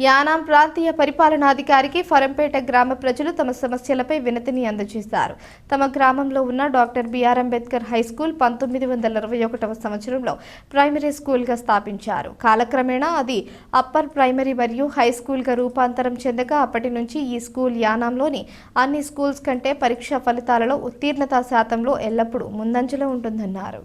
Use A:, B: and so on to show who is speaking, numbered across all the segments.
A: యానాం ప్రాంతీయ పరిపాలనాధికారికి ఫరంపేట గ్రామ ప్రజలు తమ సమస్యలపై వినతిని అందజేశారు. తమ గ్రామంలో ఉన్న doctor B R Ambedkar high school పంతొమ్మిది వందల ఇరవై ఒకటవ సంవత్సరంలో ప్రైమరీ స్కూల్గా స్థాపించారు. కాలక్రమేణా అది అప్పర్ ప్రైమరీ మరియు హై స్కూల్గా రూపాంతరం చెందగా అప్పటి నుంచి ఈ స్కూల్ యానాంలోని అన్ని స్కూల్స్ కంటే పరీక్షా ఫలితాలలో ఉత్తీర్ణతా శాతంలో ఎల్లప్పుడూ ముందంజలో ఉంటుందన్నారు.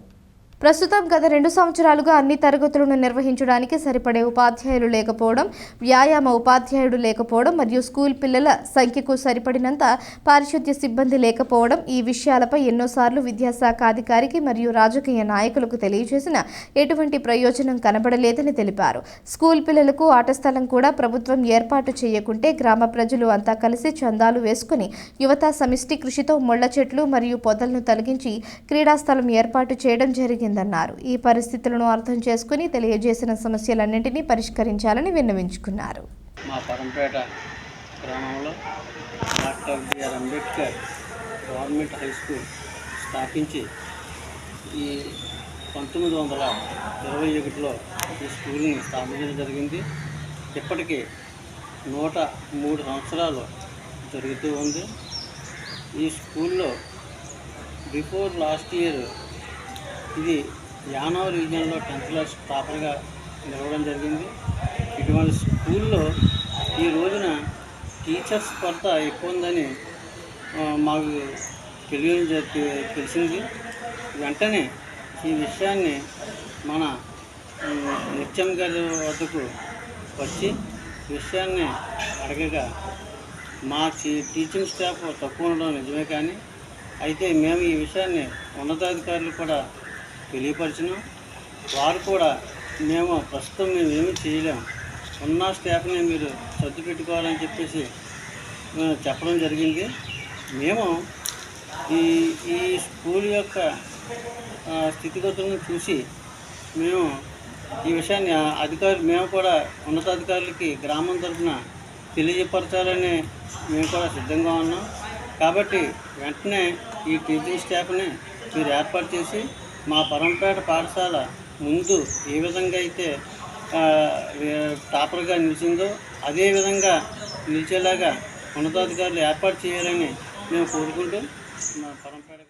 A: ప్రస్తుతం గత రెండు సంవత్సరాలుగా అన్ని తరగతులను నిర్వహించడానికి సరిపడే ఉపాధ్యాయులు లేకపోవడం వ్యాయామ ఉపాధ్యాయుడు లేకపోవడం మరియు స్కూల్ పిల్లల సంఖ్యకు సరిపడినంత పారిశుద్ధ్య సిబ్బంది లేకపోవడం ఈ విషయాలపై ఎన్నోసార్లు విద్యాశాఖ అధికారికి మరియు రాజకీయ నాయకులకు తెలియజేసిన ఎటువంటి ప్రయోజనం కనబడలేదని తెలిపారు. స్కూల్ పిల్లలకు ఆట స్థలం కూడా ప్రభుత్వం ఏర్పాటు చేయకుంటే గ్రామ ప్రజలు అంతా కలిసి చందాలు వేసుకుని యువత సమిష్టి కృషితో ముళ్ళ చెట్లు మరియు పొదలను తొలగించి క్రీడాస్థలం ఏర్పాటు చేయడం జరిగింది. జరిగిందన్నారు. ఈ పరిస్థితులను అర్థం చేసుకుని తెలియజేసిన సమస్యలన్నింటినీ పరిష్కరించాలని విన్నవించుకున్నారు.
B: మా పరంపేట గ్రామంలో doctor B R Ambedkar government high school స్థాపించి ఈ పంతొమ్మిది వందల ఇరవై ఒకటిలో ఈ స్కూల్ని స్థాపించడం జరిగింది. ఇప్పటికీ నూట మూడు సంవత్సరాలు జరుగుతూ ఉంది. ఈ స్కూల్లో బిఫోర్ లాస్ట్ ఇయర్ ఇది యానవ రీజియన్లో టెన్త్ క్లాస్ టాపర్గా నిలవడం జరిగింది. ఇటువంటి స్కూల్లో ఈ రోజున టీచర్స్ కొరత ఎక్కువ ఉందని మాకు తెలియడం జరి- తెలిసింది. వెంటనే ఈ విషయాన్ని మన నిత్యం గారి వద్దకు వచ్చి విషయాన్ని అడగగా మా టీచింగ్ స్టాఫ్ తక్కువ ఉండడం నిజమే కానీ అయితే మేము ఈ విషయాన్ని ఉన్నతాధికారులు కూడా తెలియపరిచిన. వారు కూడా మేము ప్రస్తుతం మేము ఏమీ చేయలేము ఉన్న స్టాఫ్ని మీరు సర్దు పెట్టుకోవాలని చెప్పేసి చెప్పడం జరిగింది. మేము ఈ ఈ స్కూల్ యొక్క స్థితిగతులను చూసి మేము ఈ విషయాన్ని అధికారులు మేము కూడా ఉన్నతాధికారులకి గ్రామం తరఫున తెలియపరచాలని మేము కూడా సిద్ధంగా ఉన్నాం. కాబట్టి వెంటనే ఈ టీచింగ్ స్టాఫ్ని మీరు ఏర్పాటు చేసి మా పరంపేట పాఠశాల ముందు ఏ విధంగా అయితే టాపర్గా నిలిచిందో అదే విధంగా నిలిచేలాగా ఉన్నతాధికారులు ఏర్పాటు చేయాలని మేము కోరుకుంటూ మా పరంపేట